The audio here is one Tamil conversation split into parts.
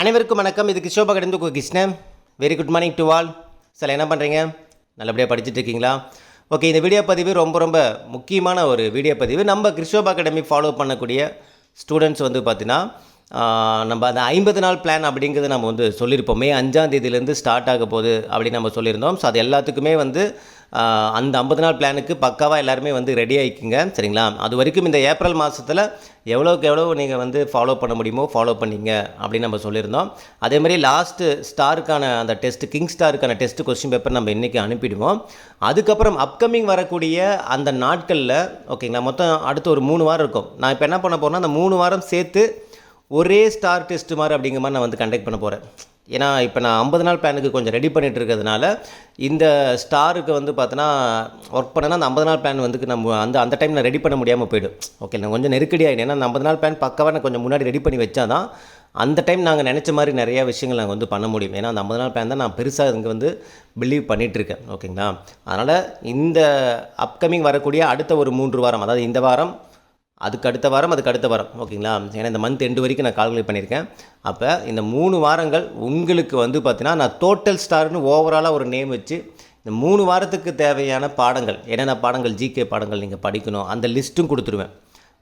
அனைவருக்கும் வணக்கம். இது கிஷோபா கடந்து Krishnan. Very good morning to all sir என்ன பண்ணுறீங்க நல்லபடியாக படிச்சுட்டு இருக்கீங்களா ஓகே இந்த வீடியோ பதிவு ரொம்ப ரொம்ப முக்கியமான ஒரு வீடியோ பதிவு. நம்ம கிறிஸ்டோபா அகாடமி ஃபாலோ பண்ணக்கூடிய ஸ்டூடெண்ட்ஸ் வந்து பார்த்தீங்கன்னா நம்ம அந்த ஐம்பது நாள் பிளான் அப்படிங்கிறது நம்ம வந்து சொல்லியிருப்போம். மே அஞ்சாம் தேதியிலேருந்து ஸ்டார்ட் ஆக போகுது அப்படின்னு நம்ம சொல்லியிருந்தோம். ஸோ அது எல்லாத்துக்குமே வந்து அந்த ஐம்பது நாள் பிளானுக்கு பக்காவாக எல்லாருமே வந்து ரெடி ஆகிக்குங்க சரிங்களா? அது வரைக்கும் இந்த ஏப்ரல் மாதத்தில் எவ்வளோக்கு எவ்வளோ நீங்கள் வந்து ஃபாலோ பண்ண முடியுமோ ஃபாலோ பண்ணிங்க அப்படின்னு நம்ம சொல்லியிருந்தோம். அதே மாதிரி லாஸ்ட்டு ஸ்டாருக்கான அந்த டெஸ்ட் கிங் ஸ்டாருக்கான டெஸ்ட் கொஸ்டின் பேப்பர் நம்ம இன்றைக்கி அனுப்பிடுவோம். அதுக்கப்புறம் அப்கமிங் வரக்கூடிய அந்த நாட்களில் ஓகேங்களா மொத்தம் அடுத்து ஒரு மூணு வாரம் இருக்கும். நான் இப்போ என்ன பண்ண போகிறேன்னா அந்த மூணு வாரம் சேர்த்து ஒரே ஸ்டார் டெஸ்ட் மாதிரி அப்படிங்கிற மாதிரி நான் வந்து கண்டக்ட் பண்ண போகிறேன் ஏன்னா இப்போ நான் ஐம்பது நாள் பிளானுக்கு கொஞ்சம் ரெடி பண்ணிட்டு இருக்கிறதுனால இந்த ஸ்டாருக்கு வந்து பார்த்தோன்னா ஒர்க் பண்ணனா அந்த ஐம்பது நாள் பிளான் வந்து நம்ம அந்த அந்த டைம் நான் ரெடி பண்ண முடியாமல் போயிடும். ஓகே நான் கொஞ்சம் நெருக்கடி ஆகிடும் ஏன்னா அந்த ஐம்பது நாள் பிளான் பக்கவாக நான் கொஞ்சம் முன்னாடி ரெடி பண்ணி வச்சா தான் அந்த டைம் நாங்கள் நினச்ச மாதிரி நிறையா விஷயங்கள் நாங்கள் வந்து பண்ண முடியும். ஏன்னா அந்த ஐம்பது நாள் பிளான் தான் நான் பெருசாக இங்கே வந்து பிலீவ் பண்ணிகிட்ருக்கேன் ஓகேங்களா அதனால் இந்த அப்கமிங் வரக்கூடிய அடுத்த ஒரு மூன்று வாரம் அதாவது இந்த வாரம் அதுக்கு அடுத்த வாரம் அதுக்கு அடுத்த வாரம். ஓகேங்களா? ஏன்னா இந்த மந்த் எண்டு வரைக்கும் நான் கால்குலேட் பண்ணியிருக்கேன். அப்போ இந்த மூணு வாரங்கள் உங்களுக்கு வந்து பார்த்தீங்கன்னா நான் டோட்டல் ஸ்டார்னு ஓவராலாக ஒரு நேம் வச்சு இந்த மூணு வாரத்துக்கு தேவையான பாடங்கள் என்னென்ன பாடங்கள் ஜிகே பாடங்கள் நீங்கள் படிக்கணும் அந்த லிஸ்ட்டும் கொடுத்துருவேன்.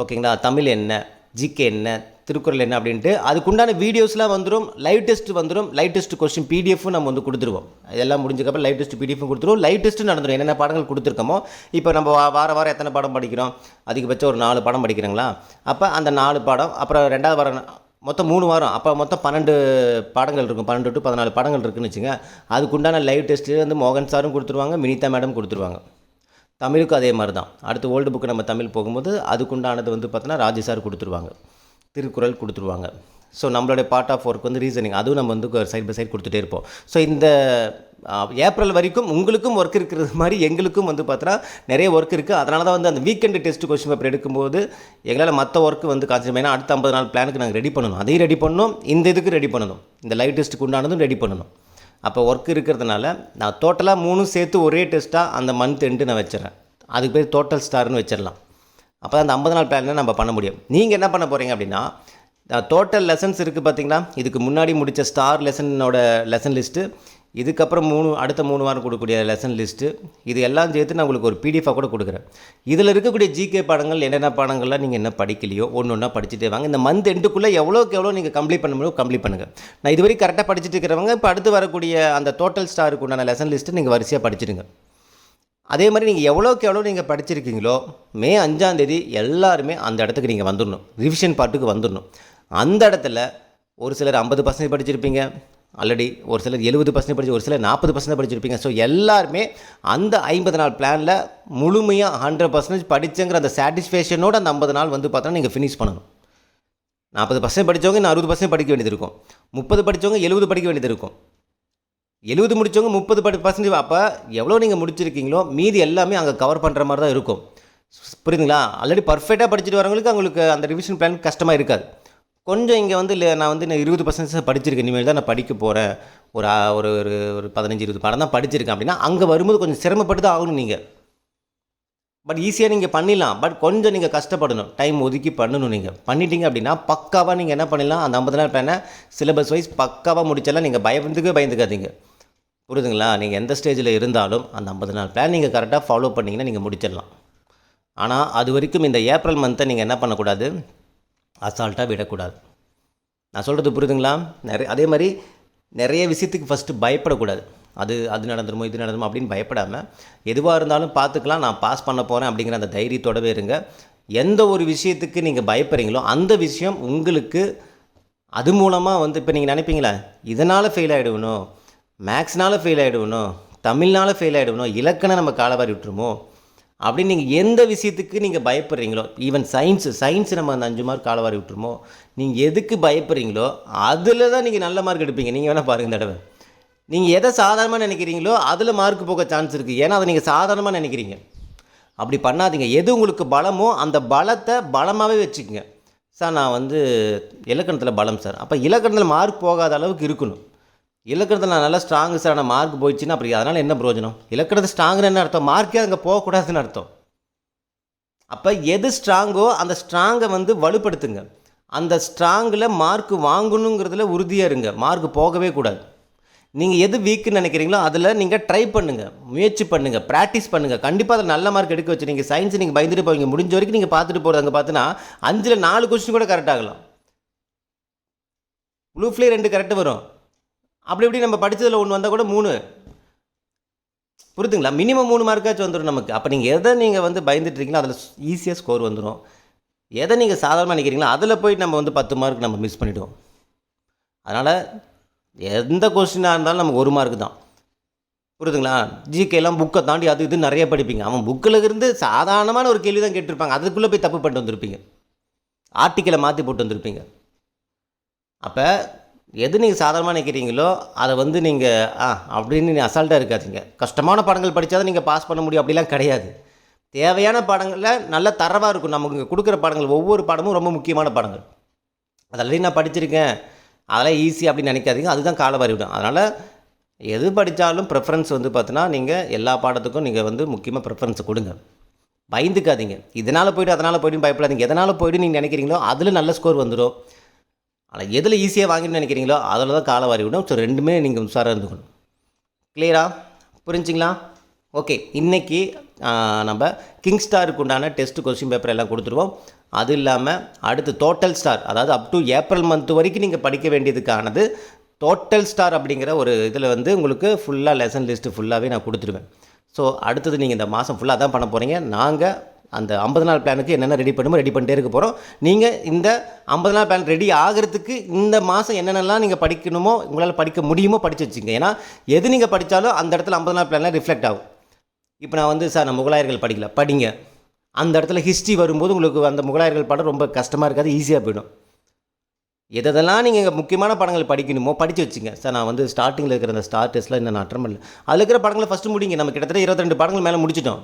ஓகேங்களா? தமிழ் என்ன? ஜிகே என்ன? திருக்குறள் என்ன? அப்படின்ட்டு அதுக்குண்டான வீடியோஸ்லாம் வந்துடும் லைவ் டெஸ்ட் வந்துடும் லைவ் டெஸ்ட் கொஸ்டின் பிடிஎஃபும் நம்ம வந்து கொடுத்துருவோம். இதெல்லாம் முடிஞ்சக்கப்புறம் லைவ் டெஸ்ட் பிடிஎஃபும் கொடுத்துருவோம். லைவ் டெஸ்ட்டு நடந்துடும் என்னென்ன பாடங்கள் கொடுத்துருக்கோமோ இப்போ நம்ம வார வாரம் எத்தனை பாடம் படிக்கிறோம்? அதிகபட்சம் ஒரு நாலு பாடம் படிக்கிறீங்களா? அப்போ அந்த நாலு பாடம் அப்புறம் ரெண்டாவது வாரம் மொத்தம் மூணு வாரம் அப்போ மொத்தம் பன்னெண்டு பாடங்கள் இருக்கும். பன்னெண்டு டு பதினாலு பாடங்கள் இருக்குன்னு வச்சுங்க அதுக்குண்டான லைவ் டெஸ்ட்டு வந்து மோகன் சாரும் கொடுத்துருவாங்க மினிதா மேடம் கொடுத்துருவாங்க. தமிழுக்கும் அதே மாதிரி தான் அடுத்து ஓல்டு புக்கு நம்ம தமிழ் போகும்போது அதுக்குண்டானது வந்து பார்த்தோன்னா ராஜு சார் கொடுத்துருவாங்க. திருக்குறள் கொடுத்துருவாங்க. ஸோ நம்மளுடைய பார்ட் ஆஃப் ஒர்க் வந்து ரீசனிங் அதுவும் நம்ம வந்து சைட் பை சைட் கொடுத்துட்டே இருப்போம். ஸோ இந்த ஏப்ரல் வரைக்கும் உங்களுக்கும் ஒர்க் இருக்கிறது மாதிரி எங்களுக்கும் வந்து பார்த்தோன்னா நிறைய ஒர்க் இருக்குது அதனால தான் வந்து அந்த வீக்கெண்டு டெஸ்ட் கொஸ்டின் பேப்பர் எடுக்கும்போது எங்களால் மற்ற ஒர்க்கு வந்து கான்சன்ட்ரேட் ஏன்னா அடுத்த ஐம்பது நாள் பிளானுக்கு நாங்கள் ரெடி பண்ணணும். அதையும் ரெடி பண்ணணும். இந்த இதுக்கு ரெடி பண்ணணும். இந்த லைவ் டெஸ்ட்டுக்கு உண்டானதும் ரெடி பண்ணணும். அப்போ ஒர்க் இருக்கிறதுனால நான் டோட்டலாக மூணும் சேர்த்து ஒரே டெஸ்ட்டாக அந்த மந்த் எண்டு நான் வச்சிடறேன். அதுக்கு பேர் டோட்டல் ஸ்டார்னு வச்சிடலாம். அப்போ அந்த ஐம்பது நாள் பிளானில் நம்ம பண்ண முடியும். நீங்கள் என்ன பண்ண போகிறீங்க அப்படின்னா டோட்டல் லெசன்ஸ் இருக்குது பார்த்தீங்களா இதுக்கு முன்னாடி முடித்த ஸ்டார் லெசனோட லெசன் லிஸ்ட்டு இதுக்கப்புறம் மூணு அடுத்த மூணு வாரம் கொடுக்கக்கூடிய லெசன் லிஸ்ட்டு இது எல்லாம் சேர்த்து நான் உங்களுக்கு ஒரு பிடிஎஃபாக கூட கொடுக்குறேன். இதில் இருக்கக்கூடிய ஜிகே பாடங்கள் என்னென்ன பாடங்கள்லாம் நீங்கள் என்ன படிக்கலையோ ஒன்று ஒன்றா படிச்சுட்டே வாங்க. இந்த மந்த் எண்டுக்குள்ளே எவ்வளோக்கு எவ்வளோ நீங்கள் கம்ப்ளீட் பண்ண முடியும் கம்ப்ளீட் பண்ணுங்கள் நான் இதுவரை கரெக்டாக படிச்சுட்டு இருக்கிறவங்க இப்போ அடுத்து வரக்கூடிய அந்த டோட்டல் ஸ்டாருக்கு உண்டான லெசன் லிஸ்ட்டு நீங்கள் வரிசையாக படிச்சிடுங்க. அதே மாதிரி நீங்கள் எவ்வளோக்கு எவ்வளோ நீங்கள் படிச்சிருக்கீங்களோ மே அஞ்சாந்தேதி எல்லாருமே அந்த இடத்துக்கு நீங்கள் வந்துடணும் ரிவிஷன் பாட்டுக்கு வந்துடணும் அந்த இடத்துல ஒரு சிலர் ஐம்பது பர்சன்டேஜ் படிச்சிருப்பீங்க. ஆல்ரெடி ஒரு சிலர் எழுபது பர்சன்டேஜ் படிச்சு ஒரு சிலர் நாற்பது பர்சன்டேஜ் படிச்சிருப்பீங்க. ஸோ எல்லாருமே அந்த ஐம்பது நாள் பிளானில் முழுமையாக ஹண்ட்ரட் பர்சன்டேஜ் படிச்சங்கிற அந்த சாட்டிஸ்ஃபேக்ஷனோட அந்த ஐம்பது நாள் வந்து பார்த்தோன்னா நீங்கள் ஃபினிஷ் பண்ணணும். நாற்பது பர்சன்ட் படித்தவங்க இன்னும் அறுபது பர்சன்ட் படிக்க வேண்டியது இருக்கும். முப்பது படித்தவங்க எழுபது படிக்க வேண்டியது இருக்கும். எழுபது முடித்தவங்க முப்பது படி பர்சன்டேஜ் அப்போ எவ்வளோ நீங்கள் முடிச்சிருக்கீங்களோ மீதி எல்லாமே அங்கே கவர் பண்ணுற மாதிரி தான் இருக்கும். புரியுதுங்களா? ஆல்ரெடி பர்ஃபெக்டாக படிச்சுட்டு வரவங்களுக்கு அவங்களுக்கு அந்த ரிவிஷன் பிளான் கஷ்டமாக இருக்காது. கொஞ்சம் இங்கே வந்து இல்லை நான் வந்து நான் இருபது பர்சன்டேஜ் படிச்சிருக்கேன். இனிமேல் தான் நான் படிக்க போகிறேன் ஒரு ஒரு ஒரு ஒரு பதினஞ்சு இருபது பாடம் தான் படிச்சிருக்கேன் அப்படின்னா அங்கே வரும்போது கொஞ்சம் சிரமப்பட்டு தான் ஆகணும் நீங்கள் பட் ஈஸியாக நீங்கள் பண்ணிடலாம். பட் கொஞ்சம் நீங்கள் கஷ்டப்படணும். டைம் ஒதுக்கி பண்ணணும் நீங்கள் பண்ணிட்டீங்க அப்படின்னா பக்காவாக நீங்கள் என்ன பண்ணிடலாம்? அந்த ஐம்பது நாள் பேனை சிலபஸ் வைஸ் பக்காவாக முடிச்சாலாம் நீங்கள் பயந்துக்கவே பயந்துக்காதீங்க. புரியுதுங்களா? நீங்கள் எந்த ஸ்டேஜில் இருந்தாலும் அந்த ஐம்பது நாள் பிளான் நீங்கள் கரெக்டாக ஃபாலோ பண்ணிங்கன்னா நீங்கள் முடிச்சிடலாம். ஆனால் அது வரைக்கும் இந்த ஏப்ரல் மந்த்தை நீங்கள் என்ன பண்ணக்கூடாது? அசால்ட்டாக விடக்கூடாது. நான் சொல்கிறது புரியுதுங்களா? நிறைய அதே மாதிரி நிறைய விஷயத்துக்கு ஃபஸ்ட்டு பயப்படக்கூடாது. அது அது நடந்துருமோ இது நடந்துருமோ அப்படின்னு பயப்படாமல் எதுவாக இருந்தாலும் பார்த்துக்கலாம் நான் பாஸ் பண்ண போகிறேன் அப்படிங்கிற அந்த தைரியத்தோடவே இருங்க. எந்த ஒரு விஷயத்துக்கு நீங்கள் பயப்படுறீங்களோ அந்த விஷயம் உங்களுக்கு அது மூலமாக வந்து இப்போ நீங்கள் நினைப்பீங்களா? இதனால் ஃபெயில் ஆகிடுவணும் மேக்ஸ்னால் ஃபெயில் ஆகிடுவணும் தமிழ்னால ஃபெயில் ஆகிடுவணும் இலக்கணம் நம்ம காலவாரி விட்டுருமோ? அப்படின்னு நீங்கள் எந்த விஷயத்துக்கு நீங்கள் பயப்படுறீங்களோ ஈவன் சயின்ஸு சயின்ஸ் நம்ம அந்த அஞ்சு மார்க் காலவாரி விட்டுருமோ நீங்கள் எதுக்கு பயப்படுறீங்களோ அதில் தான் நீங்கள் நல்ல மார்க் எடுப்பீங்க. நீங்கள் வேணால் பாருங்கள் தடவை. நீங்கள் எதை சாதாரணமாக நினைக்கிறீங்களோ அதில் மார்க் போக சான்ஸ் இருக்குது ஏன்னா அதை நீங்கள் சாதாரணமாக நினைக்கிறீங்க. அப்படி பண்ணாதீங்க. எது உங்களுக்கு பலமோ அந்த பலத்தை பலமாகவே வச்சுக்கோங்க. சார் நான் வந்து இலக்கணத்தில் பலம் சார். அப்போ இலக்கணத்தில் மார்க் போகாத அளவுக்கு இருக்கணும். இலக்கணத்தில் நான் நல்லா ஸ்ட்ராங்கு சார் ஆனால் மார்க் போயிடுச்சுன்னா அப்படி அதனால் என்ன பிரயோஜனம்? இலக்கணத்தை ஸ்ட்ராங்குன்னு என்ன அர்த்தம். மார்க்கே அங்கே போகக்கூடாதுன்னு அர்த்தம். அப்போ எது ஸ்ட்ராங்கோ அந்த ஸ்ட்ராங்கை வந்து வலுப்படுத்துங்க. அந்த ஸ்ட்ராங்கில் மார்க் வாங்கணுங்கிறதுல உறுதியாக இருங்க. மார்க் போகவே கூடாது. நீங்கள் எது வீக்குன்னு நினைக்கிறீங்களோ அதில் நீங்கள் ட்ரை பண்ணுங்கள் முயற்சி பண்ணுங்கள் ப்ராக்டிஸ் பண்ணுங்கள் கண்டிப்பாக அதில் நல்ல மார்க் எடுக்க வச்சு நீங்கள் சயின்ஸ் நீங்கள் பயந்துட்டு போவீங்க. முடிஞ்ச வரைக்கும் நீங்கள் பார்த்துட்டு போகிறது அங்கே பார்த்தீங்கன்னா அஞ்சில் நாலு கொஸ்டின் கூட கரெக்ட் ஆகலாம். ப்ளூஃப்லேயே ரெண்டு கரெக்ட் வரும். அப்படி இப்படி நம்ம படித்ததில் ஒன்று வந்தால் கூட மூணு. புரியுதுங்களா? மினிமம் மூணு மார்க்காச்சும் வந்துடும் நமக்கு. அப்போ நீங்கள் எதை நீங்கள் வந்து பயந்துட்டுருக்கீங்களோ அதில் ஈஸியாக ஸ்கோர் வந்துடும் எதை நீங்கள் சாதாரணமாக நினைக்கிறீங்களோ அதில் போயிட்டு நம்ம வந்து பத்து மார்க் நம்ம மிஸ் பண்ணிவிடுவோம் அதனால் எந்த கொஸ்டினாக இருந்தாலும் நமக்கு ஒரு மார்க் தான். புரியுதுங்களா? ஜிகேலாம் புக்கை தாண்டி அது இது நிறைய படிப்பீங்க. அவன் புக்கில் இருந்து சாதாரணமான ஒரு கேள்வி தான் கேட்டிருப்பாங்க. அதுக்குள்ளே போய் தப்பு பண்ணிட்டு வந்திருப்பீங்க. ஆர்டிக்கலை மாற்றி போட்டு வந்திருப்பீங்க. அப்போ எது நீங்கள் சாதாரணமாக நினைக்கிறீங்களோ அதை வந்து நீங்கள் ஆ அப்படின்னு நீங்கள் அசால்ட்டாக இருக்காதீங்க. கஷ்டமான படங்கள் படித்தா தான் நீங்கள் பாஸ் பண்ண முடியும் அப்படிலாம் கிடையாது. தேவையான பாடங்களில் நல்ல தரவாக இருக்கும். நமக்கு கொடுக்குற பாடங்கள் ஒவ்வொரு பாடமும் ரொம்ப முக்கியமான பாடங்கள். அதெல்லாம் நான் படிச்சிருக்கேன். அதெல்லாம் ஈஸி அப்படின்னு நினைக்காதீங்க. அதுதான் காலவாரி விடும் அதனால் எது படித்தாலும் ப்ரிஃபரன்ஸ் வந்து பார்த்தீங்கன்னா நீங்கள் எல்லா பாடத்துக்கும் நீங்கள் வந்து முக்கியமாக ப்ரிஃபரன்ஸ் கொடுங்க. பயந்துக்காதீங்க. இதனால் போய்ட்டு அதனால் போய்ட்டு பயப்படாதீங்க. எதனால் போய்ட்டு நீங்கள் நினைக்கிறீங்களோ அதில் நல்ல ஸ்கோர் வந்துடும் ஆனால் எதில் ஈஸியாக வாங்கணும்னு நினைக்கிறீங்களோ அதில் தான் காலவாரி விடும் ஸோ ரெண்டுமே நீங்கள் உஷாராக இருந்துக்கணும். கிளியரா புரிஞ்சுங்களா? ஓகே இன்றைக்கி நம்ம கிங் ஸ்டாருக்கு உண்டான டெஸ்ட் கொஸ்டின் பேப்பர் எல்லாம் கொடுத்துருவோம். அது இல்லாமல் அடுத்து டோட்டல் ஸ்டார் அதாவது அப் டு ஏப்ரல் மந்த் வரைக்கும் நீங்கள் படிக்க வேண்டியதுக்கானது டோட்டல் ஸ்டார் அப்படிங்கிற ஒரு இதில் வந்து உங்களுக்கு ஃபுல்லாக லெசன் லிஸ்ட்டு ஃபுல்லாகவே நான் கொடுத்துருவேன். ஸோ அடுத்தது நீங்கள் இந்த மாதம் ஃபுல்லாக தான் பண்ண போகிறீங்க நாங்கள் அந்த ஐம்பது நாள் பிளானுக்கு என்னென்ன ரெடி பண்ணுமோ ரெடி பண்ணிட்டே இருக்க போகிறோம் நீங்கள் இந்த ஐம்பது நாள் பிளான் ரெடி ஆகிறதுக்கு இந்த மாதம் என்னென்னலாம் நீங்கள் படிக்கணுமோ உங்களால் படிக்க முடியுமோ படித்து வச்சுங்க. ஏன்னா எது நீங்கள் படித்தாலும் அந்த இடத்துல ஐம்பது நாள் பிளானில் ரிஃப்ளெக்ட் ஆகும். இப்போ நான் வந்து சார் நான் முகலாயர்கள் படிக்கல. படிங்க. அந்த இடத்துல ஹிஸ்ட்ரி வரும்போது உங்களுக்கு அந்த முகலாயர்கள் படம் ரொம்ப கஷ்டமாக இருக்காது ஈஸியாக போயிடும். எதெல்லாம் நீங்கள் முக்கியமான படங்கள் படிக்கணுமோ படித்து வச்சுங்க. சார் நான் வந்து ஸ்டார்டிங்கில் இருக்கிற அந்த ஸ்டார் இன்னும் நான் அட்டன் பண்ணல. அதில் இருக்கிற படங்களை ஃபஸ்ட்டு முடிங்க. நம்ம கிட்டத்தட்ட இருபத்தி ரெண்டு படங்கள் மேலே முடிச்சிட்டோம்.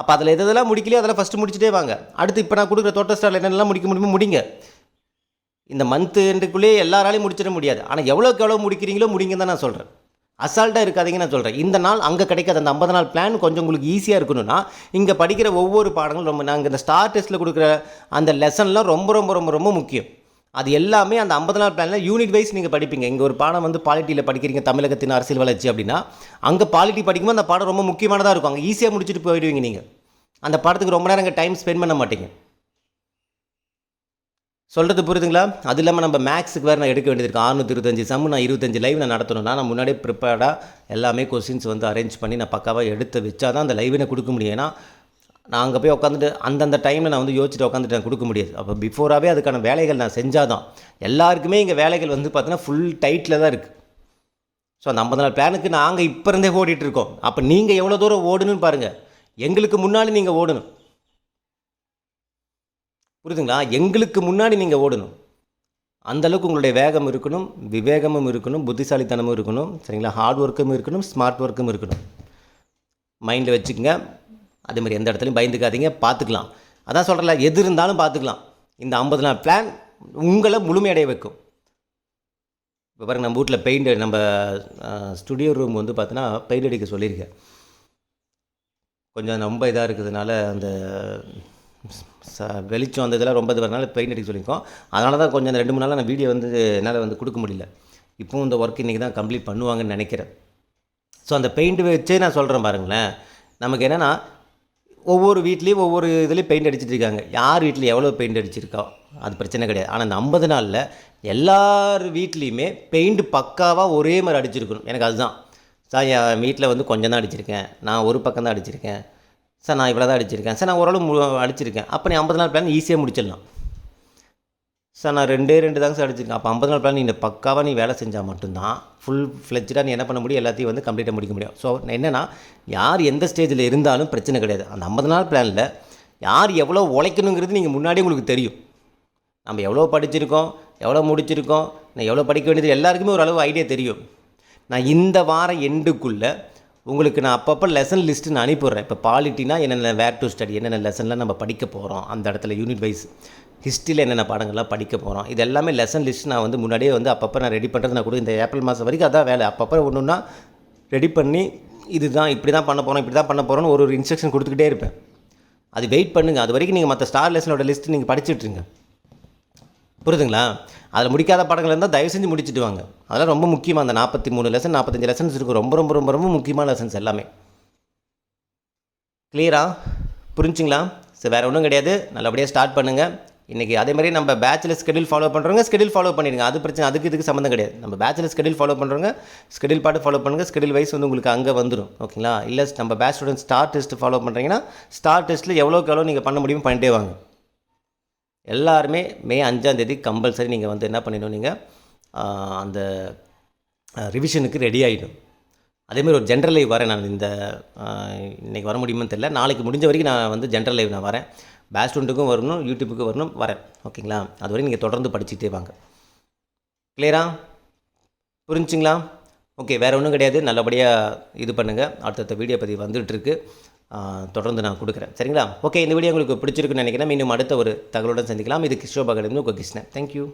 அப்போ அதில் எதெல்லாம் முடிக்கலையோ அதெல்லாம் ஃபஸ்ட்டு முடிச்சுட்டே வாங்க. அடுத்து இப்போ நான் கொடுக்குற தோட்ட ஸ்டாரில் என்னென்னலாம் முடிக்க முடியுமோ முடிங்க. இந்த மந்த்து எண்டுக்குள்ளேயே எல்லாராலையும் முடிச்சிட முடியாது. ஆனால் எவ்வளோக்கு எவ்வளோ முடிக்கிறீங்களோ முடிங்க தான் நான் சொல்கிறேன் அசால்ட்டாக இருக்காதீங்க நான் சொல்கிறேன் இந்த நாள் அங்கே கிடைக்காத அந்த ஐம்பது நாள் பிளான் கொஞ்சம் உங்களுக்கு ஈஸியாக இருக்கணும்னா இங்கே படிக்கிற ஒவ்வொரு பாடங்களும் ரொம்ப நாங்கள் இந்த ஸ்டார் டெஸ்ட்டில் கொடுக்குற அந்த லெசன்லாம் ரொம்ப ரொம்ப ரொம்ப ரொம்ப முக்கியம். அது எல்லாமே அந்த ஐம்பது நாள் பிளானில் யூனிட் வைஸ் நீங்கள் படிப்பீங்க. இங்கே ஒரு பாடம் வந்து பாலிட்டியில் படிக்கிறீங்க தமிழகத்தின் அரசியல் வளர்ச்சி அப்படின்னா அங்கே பாலிட்டி படிக்கும்போது அந்த பாடம் ரொம்ப முக்கியமானதாக இருக்கும். அங்கே ஈஸியாக முடிச்சுட்டு போயிடுவீங்க நீங்கள் அந்த பாடத்துக்கு ரொம்ப நேரம் டைம் ஸ்பெண்ட் பண்ண மாட்டீங்க. சொல்கிறது புரியுதுங்களா? அது இல்லாமல் நம்ம மேக்ஸுக்கு வேறு நான் எடுக்க வேண்டியது இருக்குது ஆறுநூற்றி இருபத்தஞ்சி சம்மு நான் இருபத்தஞ்சு லைவ் நான் நடத்தணும்னா நான் முன்னாடியே ப்ரிப்பேர்டாக எல்லாமே கொஸ்டின்ஸ் வந்து அரேஞ்ச் பண்ணி நான் பக்காவாக எடுத்து வச்சா தான் அந்த லைவை கொடுக்க முடியும். ஏன்னா நான் அங்கே போய் உட்காந்துட்டு அந்தந்த டைமில் நான் வந்து யோசிச்சுட்டு உட்காந்துட்டு நான் கொடுக்க முடியாது. அப்போ பிஃபோராகவே அதுக்கான வேலைகள் நான் செஞ்சால் தான் எல்லாருக்குமே இங்கே வேலைகள் வந்து பார்த்தீங்கன்னா ஃபுல் டைட்டில் தான் இருக்குது ஸோ அந்த ஐம்பது நாள் பிளானுக்கு நாங்கள் இப்போ இருந்தே ஓடிட்டு இருக்கோம். அப்போ நீங்கள் எவ்வளோ தூரம் ஓடணும்னு பாருங்கள் எங்களுக்கு முன்னாடி நீங்கள் ஓடணும். புரியுதுங்களா? எங்களுக்கு முன்னாடி நீங்கள் ஓடணும். அந்தளவுக்கு உங்களுடைய வேகம் இருக்கணும் விவேகமும் இருக்கணும் புத்திசாலித்தனமும் இருக்கணும். சரிங்களா? ஹார்ட் ஒர்க்கும் இருக்கணும் ஸ்மார்ட் ஒர்க்கும் இருக்கணும். மைண்டில் வச்சுக்கோங்க. அதே மாதிரி எந்த இடத்துலையும் பயந்துக்காதீங்க பார்த்துக்கலாம். அதான் சொல்கிறல எது இருந்தாலும் பார்த்துக்கலாம். இந்த ஐம்பது நாள் பிளான் உங்களை முழுமையடைய வைக்கும். இப்போ பாருங்கள் நம்ம வீட்டில் பெயிண்ட் நம்ம ஸ்டுடியோ ரூம் வந்து பார்த்தோன்னா பெயிண்ட் அடிக்க சொல்லியிருக்கேன். கொஞ்சம் ரொம்ப இதாக இருக்கிறதுனால அந்த ச வெளிச்சம் அந்த இதெல்லாம் ரொம்ப இது வரனால பெயிண்ட் அடிக்க சொல்லியிருக்கோம். அதனால தான் கொஞ்சம் அந்த ரெண்டு மூணு நாளாக நான் வீடியோ வந்து என்னால் வந்து கொடுக்க முடியல. இப்போவும் இந்த ஒர்க் இன்றைக்கி தான் கம்ப்ளீட் பண்ணுவாங்கன்னு நினைக்கிறேன். ஸோ அந்த பெயிண்ட் வச்சே நான் சொல்கிறேன் பாருங்களேன். நமக்கு என்னென்னா ஒவ்வொரு வீட்லேயும் ஒவ்வொரு இதுலேயும் பெயிண்ட் அடிச்சிட்டு இருக்காங்க. யார் வீட்டில் எவ்வளோ பெயிண்ட் அடிச்சிருக்கோ? அது பிரச்சனை கிடையாது. ஆனால் இந்த ஐம்பது நாளில் எல்லார் வீட்லேயுமே பெயிண்ட் பக்காவாக ஒரே மாதிரி அடிச்சிருக்கணும். எனக்கு அதுதான். சார் என் வீட்டில் வந்து கொஞ்சம் தான் அடிச்சிருக்கேன். நான் ஒரு பக்கம் தான் அடிச்சிருக்கேன். சார் நான் இவ்வளோ தான் அடிச்சிருக்கேன். சார் நான் ஓரளவு மு அடிச்சிருக்கேன். அப்போ நீ ஐம்பது நாள் பிளான் ஈஸியாக முடிச்சிடலாம். சார் நான் ரெண்டே ரெண்டு தாங்க சார் அடிச்சிருக்கேன். அப்போ ஐம்பது நாள் பிளான் நீங்கள் பக்காவாக நீ வேலை செஞ்சால் மட்டும்தான் ஃபுல் ஃப்ளெஜ்டாக நீ என்ன பண்ண முடியும்? எல்லாத்தையும் வந்து கம்ப்ளீட்டாக முடிக்க முடியும். ஸோ என்னென்னா யார் எந்த ஸ்டேஜில் இருந்தாலும் பிரச்சனை கிடையாது. அந்த ஐம்பது நாள் பிளானில் யார் எவ்வளோ உழைக்கணுங்கிறது நீங்கள் முன்னாடியே உங்களுக்கு தெரியும். நம்ம எவ்வளோ படிச்சிருக்கோம் எவ்வளோ முடிச்சிருக்கோம் நான் எவ்வளோ படிக்க வேண்டியது எல்லாருக்குமே ஓரளவு ஐடியா தெரியும். நான் இந்த வாரம் எண்டுக்குள்ளே உங்களுக்கு நான் அப்பப்போ லெசன் லிஸ்ட்டு நான் அனுப்பிடுறேன் இப்போ பாலிட்டினா என்னென்ன வேர் டு ஸ்டடி என்னென்ன லெசன்லாம் நம்ம படிக்க போகிறோம் அந்த இடத்துல யூனிட் வைஸ் ஹிஸ்ட்ரியில் என்னென்ன பாடங்கள்லாம் படிக்க போகிறோம் இது எல்லாமே லெசன் லிஸ்ட் நான் வந்து முன்னாடியே வந்து அப்பப்போ நான் ரெடி பண்ணுறது நான் கூட இந்த ஏப்ரல் மாதம் வரைக்கும் அதான் வேலை. அப்பப்போ ஒன்றுன்னா ரெடி பண்ணி இதுதான் இப்படி தான் பண்ண போகிறோம் இப்படி தான் பண்ண போகிறோன்னு ஒரு ஒரு இன்ஸ்ட்ரக்ஷன் கொடுத்துக்கிட்டே இருப்பேன். அது வெயிட் பண்ணுங்கள் அது வரைக்கும் நீங்கள் மற்ற ஸ்டார் லெசனோட லிஸ்ட்டு நீங்கள் படிச்சுட்ருங்க புரியுதுங்களா? அதில் முடிக்காத பாடங்கள் இருந்தால் தயவு செஞ்சு முடிச்சுட்டு வாங்க. அதெல்லாம் ரொம்ப முக்கியமாக அந்த நாற்பத்தி மூணு லெசன் நாற்பத்தஞ்சு லெசன்ஸ் இருக்கும் ரொம்ப ரொம்ப ரொம்ப ரொம்ப முக்கியமான லெசன்ஸ் எல்லாமே. கிளியரா புரிஞ்சுங்களா? சரி வேறு ஒன்றும் கிடையாது. நல்லபடியாக ஸ்டார்ட் பண்ணுங்கள் இன்றைக்கி அதே மாதிரி நம்ம பேச்சுலர் ஸ்கெடியூல் ஃபாலோ பண்ணுறவங்க ஸ்கெடியூல் ஃபாலோ பண்ணிடுங்க. அது பிரச்சனை அதுக்கு இதுக்கு சம்மந்தம் கிடையாது. நம்ம பேச்சுலர் ஸ்கெடியூல் ஃபாலோ பண்ணுறவங்க ஸ்கெடியூல் பாட்டு ஃபாலோ பண்ணுங்கள் ஸ்கெடியூல் வைஸ் வந்து உங்களுக்கு அங்கே வந்துடும் ஓகேங்களா இல்லை நம்ம batch student star test follow பண்ணுறீங்கன்னா ஸ்டார் டெஸ்ட்டில் எவ்வளோக்கு எவ்வளோ நீங்கள் பண்ண முடியுமோ பண்ணிட்டே வாங்க. எல்லாருமே மே அஞ்சாந்தேதி கம்பல்சரி நீங்கள் வந்து என்ன பண்ணிடணும் நீங்கள் அந்த ரிவிஷனுக்கு ரெடி ஆகிடும் அதேமாதிரி ஒரு ஜென்ரல் லைவ் வரேன் நான் இந்த இன்றைக்கி வர முடியுமான்னு தெரியல. நாளைக்கு முடிஞ்ச வரைக்கும் நான் வந்து ஜென்ரல் லைவ் நான் வரேன். பேட்ச் வரணும் யூடியூப்புக்கும் வரணும் வரேன். ஓகேங்களா? அது நீங்கள் தொடர்ந்து படிச்சுட்டே வாங்க. கிளியரா புரிஞ்சுங்களா ஓகே வேறு ஒன்றும் கிடையாது. நல்லபடியாக இது பண்ணுங்கள் அடுத்தடுத்த வீடியோ பதிவு வந்துட்டுருக்கு. தொடர்ந்து நான் கொடுக்குறேன். சரிங்களா? ஓகே இந்த வீடியோ உங்களுக்கு பிடிச்சிருக்குன்னு நினைக்கிறேன். இன்னும் அடுத்த ஒரு தகவலுடன் சந்திக்கலாம். இது கிஷோபா கடந்து உங்கள் கிருஷ்ணன். தேங்க்யூ